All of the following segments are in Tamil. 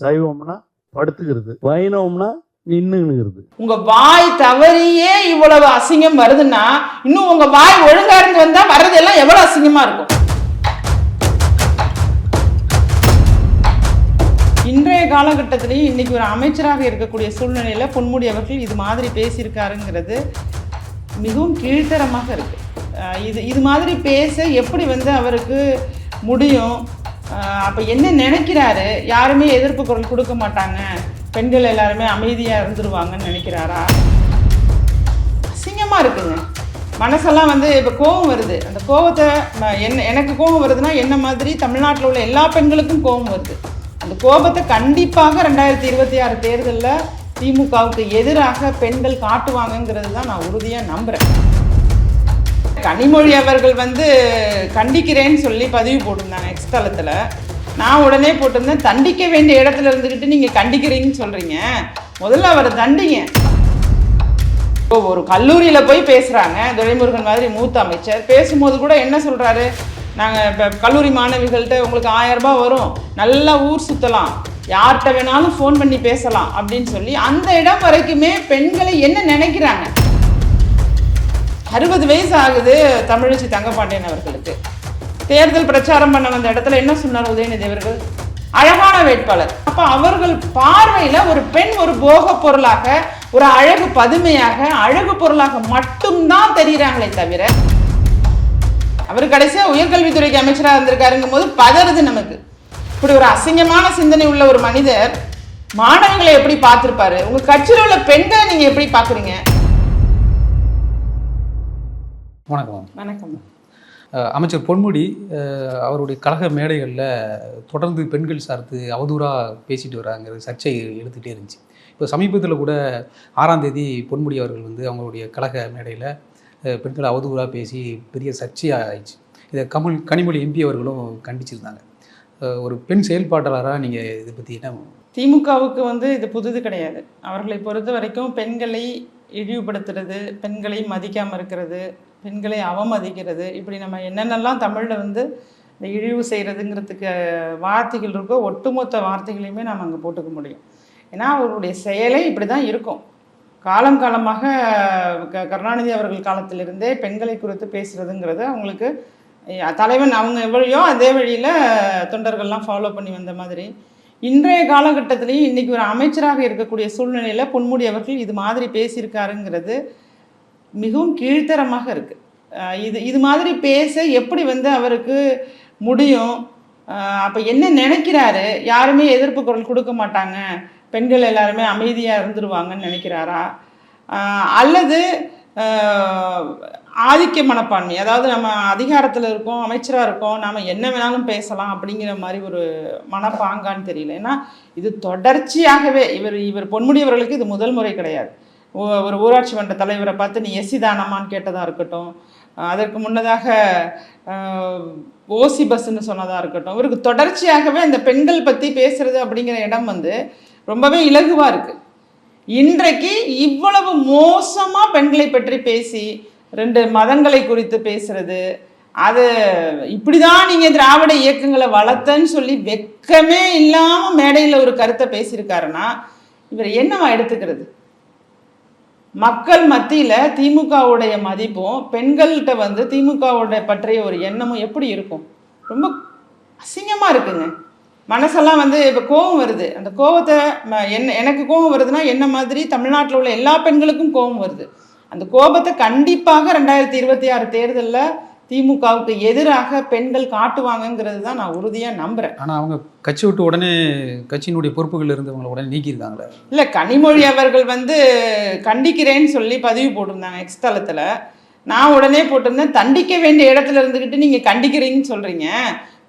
சைவம்னா படுத்துக்கிறது வைணவம்னா நின்னுங்கிறது உங்க வாய் தவறியே இவ்வளவு அசிங்கம் வருதுன்னா இன்னும் உங்க வாய் ஒழுங்கா இருந்து வந்தா வர்றதெல்லாம் எவ்வளவு அசிங்கமா இருக்கும்? இன்றைய காலகட்டத்திலையும் இன்னைக்கு ஒரு அமைச்சராக இருக்கக்கூடிய சூழ்நிலையில பொன்முடி அவர்கள் இது மாதிரி பேசியிருக்காருங்கிறது மிகவும் கீழ்த்தரமாக இருக்கு. இது இது மாதிரி பேச எப்படி வந்து அவருக்கு முடியும்? அப்போ என்ன நினைக்கிறாரு? யாருமே எதிர்ப்பு குரல் கொடுக்க மாட்டாங்க. பெண்கள் எல்லாருமே அமைதியாக இருந்துருவாங்கன்னு நினைக்கிறாரா? அசிங்கமாக இருக்குங்க. மனசெல்லாம் வந்து இப்போ கோபம் வருது. அந்த கோபத்தை ம- என்ன எனக்கு கோபம் வருதுன்னா என்ன மாதிரி தமிழ்நாட்டில் உள்ள எல்லா பெண்களுக்கும் கோபம் வருது. அந்த கோபத்தை கண்டிப்பாக ரெண்டாயிரத்தி இருபத்தி ஆறு தேர்தலில் திமுகவுக்கு எதிராக பெண்கள் காட்டுவாங்கங்கிறது தான் நான் உறுதியாக நம்புகிறேன் கனிமொழி அவர்கள் வந்து கண்டிக்கிறேன்னு சொல்லி பதிவு போட்டிருந்தாங்க எக்ஸ் தளத்தில். நான் உடனே போட்டிருந்தேன் தண்டிக்க வேண்டிய இடத்துல இருந்துக்கிட்டு நீங்கள் கண்டிக்கிறீங்கன்னு சொல்கிறீங்க முதல்ல அவரை தண்டிங்க. இப்போ ஒரு கல்லூரியில் போய் பேசுகிறாங்க துரைமுருகன் மாதிரி மூத்த அமைச்சர். பேசும்போது கூட என்ன சொல்கிறாரு நாங்கள் இப்போ கல்லூரி மாணவிகள்கிட்ட உங்களுக்கு ஆயிரம் ரூபாய் வரும். நல்லா ஊர் சுற்றலாம் யார்கிட்ட வேணாலும் ஃபோன் பண்ணி பேசலாம் அப்படின்னு சொல்லி அந்த இடம் வரைக்குமே பெண்களை என்ன நினைக்கிறாங்க? அறுபது வயசு ஆகுது தமிழச்சி தங்கப்பாண்டியன் அவர்களுக்கு. தேர்தல் பிரச்சாரம் பண்ண வந்த இடத்துல என்ன சொன்னார் உதயநிதி அவர்கள்? அழகான வேட்பாளர். அப்ப அவர்கள் பார்வையில ஒரு பெண் ஒரு போக பொருளாக ஒரு அழகு பதுமையாக அழகு பொருளாக மட்டும்தான் தெரிகிறாங்களே தவிர அவர் கடைசியா உயர்கல்வித்துறைக்கு அமைச்சராக இருந்திருக்காருங்கும் போது பதறுது நமக்கு. இப்படி ஒரு அசிங்கமான சிந்தனை உள்ள ஒரு மனிதர் மாணவர்களை எப்படி பார்த்துருப்பாரு? உங்க கட்சியில் உள்ள பெண்களை நீங்க எப்படி பாக்குறீங்க வணக்கம். வணக்கம். அமைச்சர் பொன்முடி அவருடைய கழக மேடைகளில் தொடர்ந்து பெண்கள் சார்ந்து அவதூறாக பேசிட்டு வராங்கிறது சர்ச்சை எடுத்துகிட்டே இருந்துச்சு. இப்போ சமீபத்தில் கூட ஆறாம் தேதி பொன்முடி அவர்கள் வந்து அவங்களுடைய கழக மேடையில் பெண்களை அவதூறாக பேசி பெரிய சர்ச்சையாக ஆயிடுச்சு. இதை கமல் கனிமொழி எம்பி அவர்களும் கண்டிச்சிருந்தாங்க. ஒரு பெண் செயல்பாட்டாளராக நீங்கள் இதை பற்றி என்ன திமுகவுக்கு வந்து இது புதுது கிடையாது. அவர்களை பொறுத்த வரைக்கும் பெண்களை இழிவுபடுத்துறது பெண்களை மதிக்காமல் இருக்கிறது பெண்களை அவமதிக்கிறது. இப்படி நம்ம என்னென்னலாம் தமிழில் வந்து இந்த இழிவு செய்கிறதுங்கிறதுக்கு வார்த்தைகள் இருக்கோ ஒட்டுமொத்த வார்த்தைகளையுமே நம்ம அங்கே போட்டுக்க முடியும். ஏன்னா அவருடைய செயலே இப்படி தான் இருக்கும். காலம் காலமாக க கருணாநிதி அவர்கள் காலத்திலிருந்தே பெண்களை குறித்து பேசுகிறதுங்கிறது அவங்களுக்கு தலைவன் அவங்க எவ்வளையோ அதே வழியில் தொண்டர்கள்லாம் ஃபாலோ பண்ணி வந்த மாதிரி. இன்றைய காலகட்டத்திலையும் இன்றைக்கி ஒரு அமைச்சராக இருக்கக்கூடிய சூழ்நிலையில் பொன்முடி அவர்கள் இது மாதிரி பேசியிருக்காருங்கிறது மிகவும் கீழ்த்தரமாக இருக்குது இது இது மாதிரி பேச எப்படி வந்து அவருக்கு முடியும்? அப்போ என்ன நினைக்கிறாரு? யாருமே எதிர்ப்பு குரல் கொடுக்க மாட்டாங்க. பெண்கள் எல்லாருமே அமைதியாக இருந்துருவாங்கன்னு நினைக்கிறாரா? அல்லது ஆதிக்க மனப்பான்மை அதாவது நம்ம அதிகாரத்தில் இருக்கோம் அமைச்சராக இருக்கோம் நாம் என்ன வேணாலும் பேசலாம் அப்படிங்கிற மாதிரி ஒரு மனப்பாங்கான்னு தெரியல. ஏன்னா இது தொடர்ச்சியாகவே இவர் இவர் பொன்முடியவர்களுக்கு இது முதல் முறை கிடையாது. ஒரு ஊராட்சி மன்ற தலைவரை பார்த்து நீ எஸ்சி தானமான்னு கேட்டதாக இருக்கட்டும். அதற்கு முன்னதாக ஓசி பஸ்ன்னு சொன்னதாக இருக்கட்டும். இவருக்கு தொடர்ச்சியாகவே இந்த பெண்கள் பற்றி பேசுறது அப்படிங்கிற இடம் வந்து ரொம்பவே இலகுவாக இருக்குது இன்றைக்கு இவ்வளவு மோசமாக பெண்களை பற்றி பேசி ரெண்டு மதங்களை குறித்து பேசுறது அது இப்படிதான் நீங்கள் திராவிட இயக்கங்களை வளர்த்தன்னு சொல்லி வெக்கமே இல்லாமல் மேடையில் ஒரு கருத்தை பேசியிருக்காருன்னா இவர் என்னவா எடுத்துக்கிறது? மக்கள் மத்தியில திமுகவுடைய மதிப்பும் பெண்கள்கிட்ட வந்து திமுகவுடைய பற்றிய ஒரு எண்ணமும் எப்படி இருக்கும்? ரொம்ப அசிங்கமா இருக்குங்க. மனசெல்லாம் வந்து இப்போ கோபம் வருது. அந்த கோபத்தை ம- என்ன எனக்கு கோபம் வருதுன்னா என்ன மாதிரி தமிழ்நாட்டில் உள்ள எல்லா பெண்களுக்கும் கோபம் வருது. அந்த கோபத்தை கண்டிப்பாக ரெண்டாயிரத்தி இருபத்தி ஆறு தேர்தலில் திமுகவுக்கு எதிராக பெண்கள் காட்டுவாங்கங்கிறது தான் நான் உறுதியாக நம்புகிறேன் ஆனால் அவங்க கட்சி விட்டு உடனே கட்சியினுடைய பொறுப்புகள் இருந்தவங்களை உடனே நீக்கியிருக்காங்களே? இல்லை கனிமொழி அவர்கள் வந்து கண்டிக்கிறேன்னு சொல்லி பதிவு போட்டிருந்தாங்க எக்ஸ் தளத்தில். நான் உடனே போட்டிருந்தேன் தண்டிக்க வேண்டிய இடத்துல இருந்துக்கிட்டு நீங்கள் கண்டிக்கிறீங்கன்னு சொல்கிறீங்க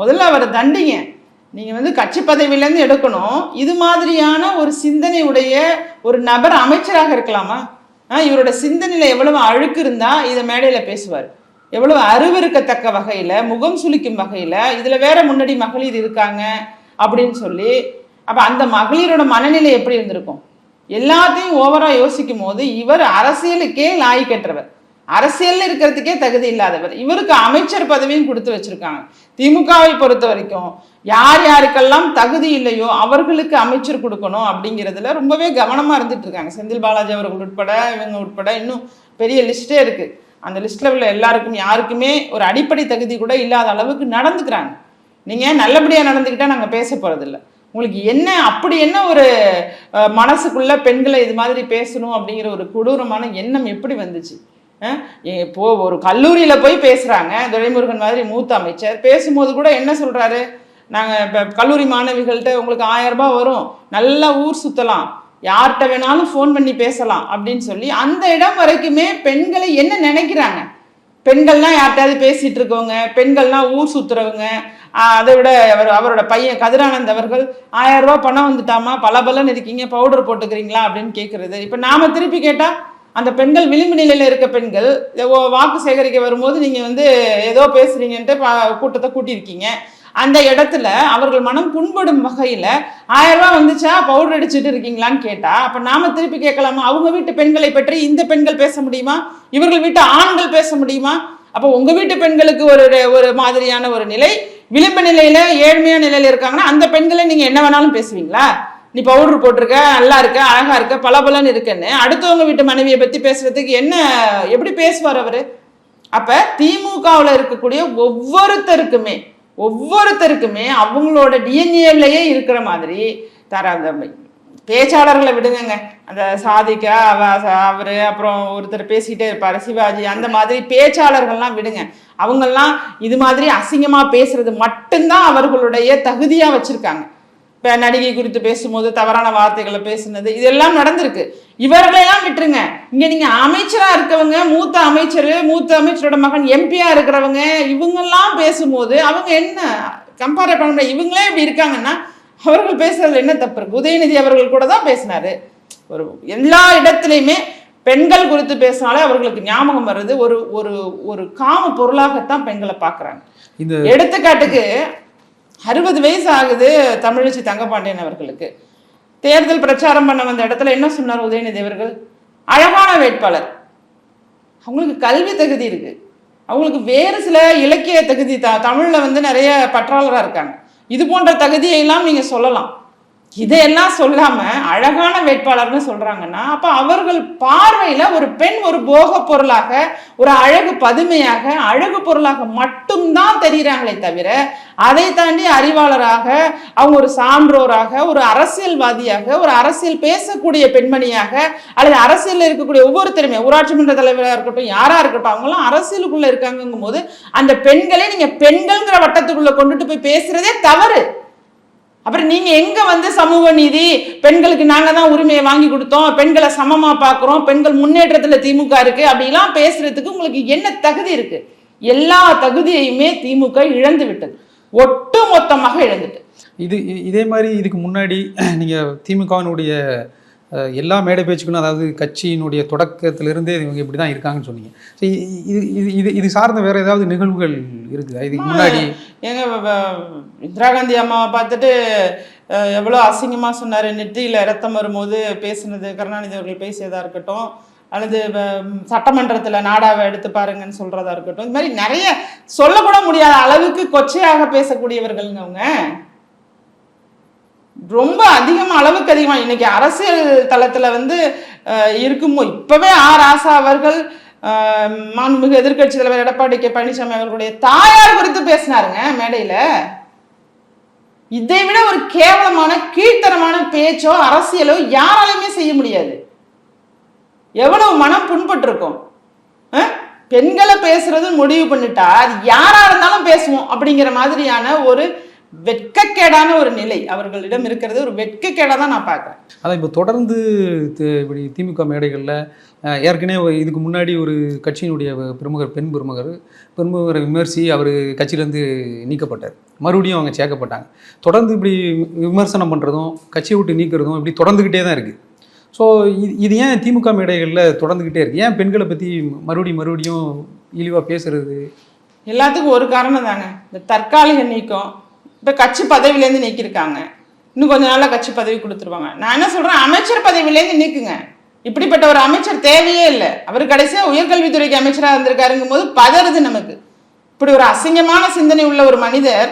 முதல்ல அவரை தண்டிங்க. நீங்கள் வந்து கட்சி பதவியிலேருந்து எடுக்கணும். இது மாதிரியான ஒரு சிந்தனை உடைய ஒரு நபர் அமைச்சராக இருக்கலாமா? இவரோட சிந்தனையில் எவ்வளவு அழுக்கு இருந்தால் இதை மேடையில் பேசுவார். எவ்வளவு அருவருக்கத்தக்க வகையில் முகம் சுளிக்கும் வகையில் இதில் வேற முன்னாடி மகளிர் இருக்காங்க அப்படின்னு சொல்லி அப்போ அந்த மகளிரோட மனநிலை எப்படி இருந்திருக்கும்? எல்லாத்தையும் ஓவரா யோசிக்கும் போது இவர் அரசியலுக்கே லாய் கற்றவர் அரசியல்ல இருக்கிறதுக்கே தகுதி இல்லாதவர். இவருக்கு அமைச்சர் பதவியும் கொடுத்து வச்சிருக்காங்க. திமுகவை பொறுத்த வரைக்கும் யார் யாருக்கெல்லாம் தகுதி இல்லையோ அவர்களுக்கு அமைச்சர் கொடுக்கணும் அப்படிங்கிறதுல ரொம்பவே கவனமா இருந்துட்டு இருக்காங்க. செந்தில் பாலாஜி அவர்கள் உட்பட இவங்க உட்பட இன்னும் பெரிய லிஸ்டே இருக்கு. அந்த லிஸ்ட்ல உள்ள எல்லாருக்கும் யாருக்குமே ஒரு அடிப்படை தகுதி கூட இல்லாத அளவுக்கு நடந்துக்கிறாங்க. நீங்க நல்லபடியா நடந்துக்கிட்டா நாங்க பேச போகிறதில்ல உங்களுக்கு என்ன அப்படி என்ன ஒரு மனசுக்குள்ள பெண்களை இது மாதிரி பேசணும் அப்படிங்கிற ஒரு கொடூரமான எண்ணம் எப்படி வந்துச்சு? இப்போ ஒரு கல்லூரியில போய் பேசுறாங்க. துரைமுருகன் மாதிரி மூத்த அமைச்சர். பேசும்போது கூட என்ன சொல்றாரு? நாங்க இப்போ கல்லூரி மாணவிகள்கிட்ட உங்களுக்கு ஆயிரம் ரூபாய் வரும். நல்லா ஊர் சுத்தலாம். யார்கிட்ட வேணாலும் ஃபோன் பண்ணி பேசலாம் அப்படின்னு சொல்லி அந்த இடம் வரைக்குமே பெண்களை என்ன நினைக்கிறாங்க? பெண்கள்லாம் யார்கிட்டயாவது பேசிட்டு இருக்கவங்க பெண்கள்லாம் ஊர் சுத்துறவங்க அதை விட அவர் அவரோட பையன் கதிரானந்த் அவர்கள் ஆயிரம் ரூபா பணம் வந்துட்டாமா பல பலன் இருக்கீங்க பவுடர் போட்டுக்கிறீங்களா அப்படின்னு கேட்கறது இப்போ நாம திருப்பி கேட்டா அந்த பெண்கள் விளிம்பு நிலையில இருக்க பெண்கள் ஓ- வாக்கு சேகரிக்க வரும்போது நீங்க வந்து ஏதோ பேசுறீங்கன்ட்டு கூட்டத்தை கூட்டியிருக்கீங்க. அந்த இடத்துல அவர்கள் மனம் புண்படும் வகையில் ஆயிரம் ரூபா வந்துச்சா? பவுடர் அடிச்சுட்டு இருக்கீங்களான்னு கேட்டா அப்ப நாம திருப்பி கேட்கலாமா? அவங்க வீட்டு பெண்களை பற்றி இந்த பெண்கள் பேச முடியுமா? இவர்கள் வீட்டு ஆண்கள் பேச முடியுமா? அப்போ உங்க வீட்டு பெண்களுக்கு ஒரு ஒரு மாதிரியான ஒரு நிலை விளிம்பு நிலையில ஏழ்மையான நிலையில இருக்காங்கன்னா அந்த பெண்களை நீங்க என்ன வேணாலும் பேசுவீங்களா? நீ பவுடர் போட்டிருக்க நல்லா இருக்க அழகா இருக்க பளபளன்னு இருக்குன்னு அடுத்தவங்க வீட்டு மனைவியை பத்தி பேசுறதுக்கு என்ன எப்படி பேசுவார் அவரு? அப்ப திமுகவில் இருக்கக்கூடிய ஒவ்வொருத்தருக்குமே ஒவ்வொருத்தருக்குமே அவங்களோட டிஎன்ஏலையே இருக்கிற மாதிரி தர அந்த பேச்சாளர்களை விடுங்கங்க. அந்த சாதிக்கா அவ அவரு அப்புறம் ஒருத்தர் பேசிக்கிட்டே இருப்பாரு சிவாஜி அந்த மாதிரி பேச்சாளர்கள்லாம் விடுங்க. அவங்கெல்லாம் இது மாதிரி அசிங்கமாக பேசுறது மட்டும்தான் அவர்களுடைய தகுதியாக வச்சுருக்காங்க. இப்போ நடிகை குறித்து பேசும்போது தவறான வார்த்தைகளை பேசுனது இதெல்லாம் நடந்திருக்கு. இவர்களையெல்லாம் விட்டுருங்க. இங்க நீங்க அமைச்சரா இருக்கவங்க மூத்த அமைச்சர் மூத்த அமைச்சரோட மகன் எம்பியா இருக்கிறவங்க இவங்கெல்லாம் பேசும்போது அவங்க என்ன கம்பேர் பண்ண முடியாது இவங்களே இப்படி இருக்காங்கன்னா அவர்கள் பேசுறதுல என்ன தப்பு இருக்கு? உதயநிதி அவர்கள் கூட தான் பேசினாரு. ஒரு எல்லா இடத்துலையுமே பெண்கள் குறித்து பேசினாலே அவர்களுக்கு ஞாபகம் வர்றது ஒரு ஒரு ஒரு காம பொருளாகத்தான் பெண்களை பார்க்கறாங்க. இந்த எடுத்துக்காட்டுக்கு அறுபது வயசு ஆகுது தமிழச்சி தங்கப்பாண்டியன் அவர்களுக்கு. தேர்தல் பிரச்சாரம் பண்ண வந்த இடத்துல என்ன சொன்னார் உதயநிதி அவர்கள்? அழகான வேட்பாளர். அவங்களுக்கு கல்வி தகுதி இருக்கு. அவங்களுக்கு வேறு சில இலக்கிய தகுதி த தமிழில் வந்து நிறைய பற்றாளராக இருக்காங்க. இது போன்ற தகுதியெல்லாம் நீங்கள் சொல்லலாம். இதையெல்லாம் சொல்லாம அழகான வேட்பாளர்னு சொல்றாங்கன்னா அப்ப அவர்கள் பார்வையில ஒரு பெண் ஒரு போக பொருளாக ஒரு அழகு பதுமையாக அழகு பொருளாக மட்டும்தான் தெரிகிறாங்களே தவிர அதை தாண்டி அறிவாளராக அவங்க ஒரு சான்றோராக ஒரு அரசியல்வாதியாக ஒரு அரசியல் பேசக்கூடிய பெண்மணியாக அல்லது அரசியலில் இருக்கக்கூடிய ஒவ்வொருத்தருமே ஊராட்சி மன்ற தலைவராக இருக்கட்டும் யாரா இருக்கட்டும் அவங்களாம் அரசியலுக்குள்ள இருக்காங்கும் போது அந்த பெண்களை நீங்க பெண்கள்ங்கிற வட்டத்துக்குள்ள கொண்டுட்டு போய் பேசுறதே தவறு. அப்புறம் நீங்கள் எங்கே வந்து சமூக நீதி? பெண்களுக்கு நாங்கள் தான் உரிமையை வாங்கி கொடுத்தோம். பெண்களை சமமாக பார்க்குறோம். பெண்கள் முன்னேற்றத்தில் திமுக இருக்குது அப்படிலாம் பேசுகிறதுக்கு உங்களுக்கு என்ன தகுதி இருக்குது எல்லா தகுதியையுமே திமுக இழந்து விட்டது. ஒட்டு மொத்தமாக இழந்துட்டு. இது இ- இதே மாதிரி இதுக்கு முன்னாடி நீங்கள் திமுகவினுடைய எல்லா மேடை பேச்சுக்களும் அதாவது கட்சியினுடைய தொடக்கத்திலிருந்தே இவங்க இப்படி தான் இருக்காங்கன்னு சொன்னீங்க. ஸோ இது இது இது இது சார்ந்த வேற ஏதாவது நிகழ்வுகள் இருக்குதா? இதுக்கு முன்னாடி வ- இந்திரா காந்தி அம்மாவை பார்த்துட்டு எவ்வளோ அசிங்கமா சொன்னாரு. நெற்றியில ரத்தம் வரும்போது பேசுனது கருணாநிதி அவர்கள் பேசியதா இருக்கட்டும் அல்லது சட்டமன்றத்துல நாடாவை எடுத்து பாருங்கன்னு சொல்றதா இருக்கட்டும். இந்த மாதிரி நிறைய சொல்லக்கூட முடியாத அளவுக்கு கொச்சையாக பேசக்கூடியவர்கள்ங்க அவங்க. ரொம்ப அதிகமாக அளவுக்கு அதிகமாக இன்றைக்கி அரசியல் தளத்தில் வந்து இருக்குமோ இப்போவே ஆர் ஆசா அவர்கள் மாண்புமிகு எதிர்க்கட்சி தலைவர் எடப்பாடி கே. பழனிசாமி அவர்களுடைய தாயார் குறித்து பேசினாருங்க மேடையில். இதை விட ஒரு கேவலமான கீழ்த்தரமான பேச்சோ அரசியலோ யாராலையுமே செய்ய முடியாது. எவ்வளவு மனம் புண்பட்டிருக்கும். பெண்களை பேசுறது முடிவு பண்ணிட்டா அது யாரா இருந்தாலும் பேசுவோம் அப்படிங்கிற மாதிரியான ஒரு வெட்கக்கேடான ஒரு நிலை அவர்களிடம் இருக்கிறது. ஒரு வெட்கக்கேடா தான் நான் பார்க்கிறேன். அதான் இப்போ தொடர்ந்து இப்படி திமுக மேடைகளில் ஏற்கனவே இதுக்கு முன்னாடி ஒரு கட்சியினுடைய பிரமுகர் பெண் பிரமுகர் பிரமுகரை விமர்சி அவர் கட்சியிலேருந்து நீக்கப்பட்டார். மறுபடியும் அவங்க சேர்க்கப்பட்டாங்க. தொடர்ந்து இப்படி விமர்சனம் பண்ணுறதும் கட்சியை விட்டு நீக்கிறதும் இப்படி தொடர்ந்துக்கிட்டே தான் இருக்குது ஸோ இது இது ஏன் திமுக மேடைகளில் தொடர்ந்துக்கிட்டே இருக்குது ஏன் பெண்களை பற்றி மறுபடியும் மறுபடியும் இழிவாக பேசுறது? எல்லாத்துக்கும் ஒரு காரணம் தாங்க. இந்த தற்காலிக நீக்கம் இப்போ கட்சி பதவியிலேருந்து நீக்கியிருக்காங்க. இன்னும் கொஞ்ச நாளாக கட்சி பதவி கொடுத்துருவாங்க. நான் என்ன சொல்கிறேன் அமைச்சர் பதவியிலேருந்து நீக்குங்க. இப்படிப்பட்ட ஒரு அமைச்சர் தேவையே இல்லை. அவர் கடைசியாக உயர்கல்வித்துறைக்கு அமைச்சராக இருந்திருக்காருங்கும் போது பதறுது நமக்கு. இப்படி ஒரு அசிங்கமான சிந்தனை உள்ள ஒரு மனிதர்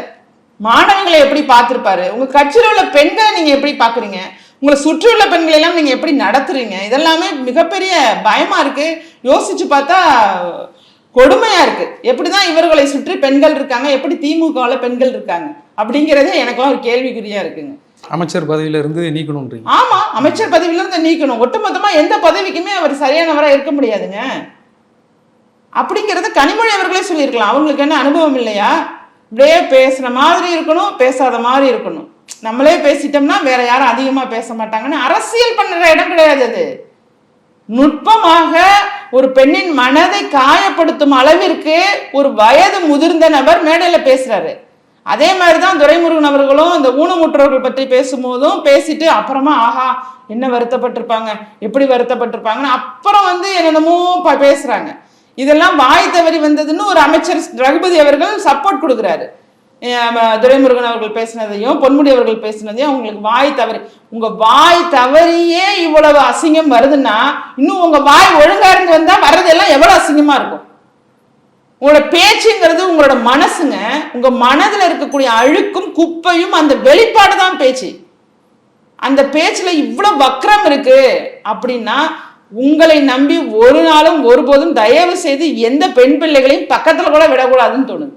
மாணவர்களை எப்படி பார்த்துருப்பாரு? உங்கள் கட்சியில் உள்ள பெண்களை நீங்கள் எப்படி பார்க்குறீங்க? உங்களை சுற்றியுள்ள பெண்களை எல்லாம் நீங்கள் எப்படி நடத்துறீங்க? இதெல்லாமே மிகப்பெரிய பயமாக இருக்குது யோசிச்சு பார்த்தா கொடுமையா இருக்கு. எப்படிதான் இவர்களை சுற்றி பெண்கள் இருக்காங்க எப்படி திமுகவில் பெண்கள் இருக்காங்க அப்படிங்கிறதே எனக்கெல்லாம் ஒரு கேள்விக்குறியா இருக்குங்க. அமைச்சர் பதவியில இருந்து நீக்கணுன்றீங்க. ஆமா அமைச்சர் பதவியில இருந்து நீக்கணும். ஒட்டுமொத்தமா எந்த பதவிக்குமே அவர் சரியானவரா இருக்க முடியாதுங்க. அப்படிங்கறத கனிமொழி அவர்களே சொல்லியிருக்கலாம். அவங்களுக்கு என்ன அனுபவம் இல்லையா? இப்படியே பேசுன மாதிரி இருக்கணும் பேசாத மாதிரி இருக்கணும். நம்மளே பேசிட்டோம்னா வேற யாரும் அதிகமா பேச மாட்டாங்கன்னு அரசியல் பண்ணுற இடம் கிடையாது அது. நுட்பமாக ஒரு பெண்ணின் மனதை காயப்படுத்தும் அளவிற்கு ஒரு வயது முதிர்ந்த நபர் மேடையில் பேசுறாரு. அதே மாதிரி தான் துரைமுருகன் அவர்களும் இந்த ஊனமுற்றவர்கள் பற்றி பேசும்போதும் பேசிட்டு அப்புறமா ஆஹா என்ன வருத்தப்பட்டிருப்பாங்க? எப்படி வருத்தப்பட்டிருப்பாங்கன்னு அப்புறம் வந்து என்னென்னமோ ப- பேசுறாங்க. இதெல்லாம் வாய் தவறி வந்ததுன்னு ஒரு அமைச்சர் ரகுபதி அவர்கள் சப்போர்ட் கொடுக்குறாரு. துரைமுருகன் அவர்கள் பேசினதையும் பொன்முடி அவர்கள் பேசினதையும் உங்களுக்கு வாய் தவறி உங்க வாய் தவறியே இவ்வளவு அசிங்கம் வருதுன்னா இன்னும் உங்க வாய் ஒழுங்கா இருந்து வந்தா வர்றதெல்லாம் எவ்வளவு அசிங்கமா இருக்கும்? உங்களோட பேச்சுங்கிறது உங்களோட மனசுங்க உங்க மனதில் இருக்கக்கூடிய அழுக்கும் குப்பையும் அந்த வெளிப்பாடு தான் பேச்சு. அந்த பேச்சுல இவ்வளவு வக்ரம் இருக்கு அப்படின்னா உங்களை நம்பி ஒரு நாளும் ஒருபோதும் தயவு செய்து எந்த பெண் பிள்ளைகளையும் பக்கத்துல கூட விடக்கூடாதுன்னு தோணுது.